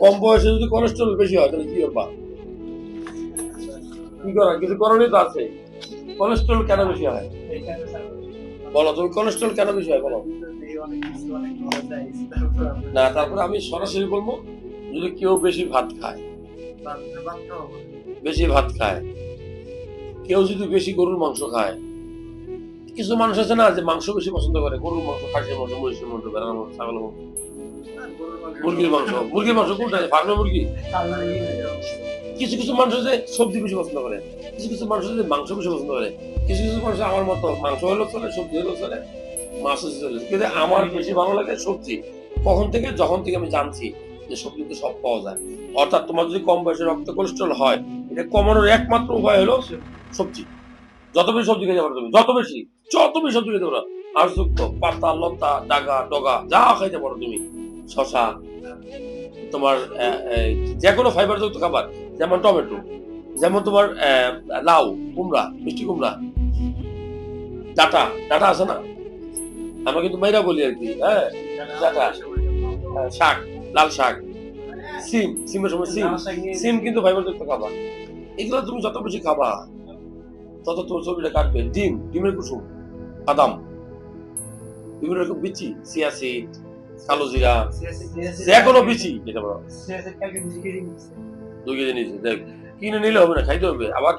কম বয়সে যদি কোলেস্ট্রল বেশি হয়, তাহলে কি করবা কি করা? কিছু করণীয় তো আছে। কোলেস্ট্রল কেন বেশি হয়? বলো, তুমি কোলেস্ট্রল কেন বেশি হয়, বলো। না, তারপরে আমি সরাসরি বলব, যদি কেউ বেশি ভাত খায়, বেশি ভাত খায়, কেউ যদি বেশি গরুর মাংস খায় কিছু মানুষ আছে না যে মাংস বেশি পছন্দ করে? গরুর মাংস, খাসির মাংস, মহিষের মাংস ভেড়ার মাংস, ছাগলের মাংস। মুরগির মাংস মুরগির মাংস কোনটা ফার্মের মুরগি? কিছু কিছু মানুষ আছে সবজি বেশি পছন্দ করে। কিছু কিছু মানুষ আছে মাংস বেশি পছন্দ করে। কিছু কিছু মানুষ আমার মতো মাংস হলেও চলে, সবজি হলেও চলে, মাছ চলে। কিন্তু আমার বেশি ভালো লাগে সবজি। কখন থেকে? যখন থেকে আমি জানছি যে সবজিতে সব পাওয়া যায়। অর্থাৎ তোমার যদি কম বয়সে রক্ত কোলেস্ট্রল হয়, এটা কমানোর একমাত্র উপায় হলো সবজি। যত বেশি সবজি খেতে পারো তুমি, যত বেশি। যত বেশি সবজি খেতে পারো আরযুক্ত পাতা, লতা, ডাগা, ডগা, যা খাইতে পারো তুমি। শশা, তোমার যে কোনো ফাইবার যুক্ত খাবার, যেমন টমেটো, যেমন তোমার লাউ, কুমড়া, মিষ্টি কুমড়া। ডাটা ডাটা আছে না? আমরা কিন্তু মাইরা বলি আর কি হ্যাঁ? ডাটা শাক, লাল শাক, সিম, সিমের সময় সিম সিম কিন্তু ফাইবার যুক্ত খাবার। এগুলো তুমি যত বেশি খাবা, তত তোর ছবিটা কাটবে। ডিম, ডিমের কুসুম। বাদাম বিভিন্ন রকম বিচি সিয়াসিড কালো জিরা যে কোনো বিচি যেটা বলো দুই কেজি নিচে দেখ কিনে নিলে হবে না খাইতে হবে আবার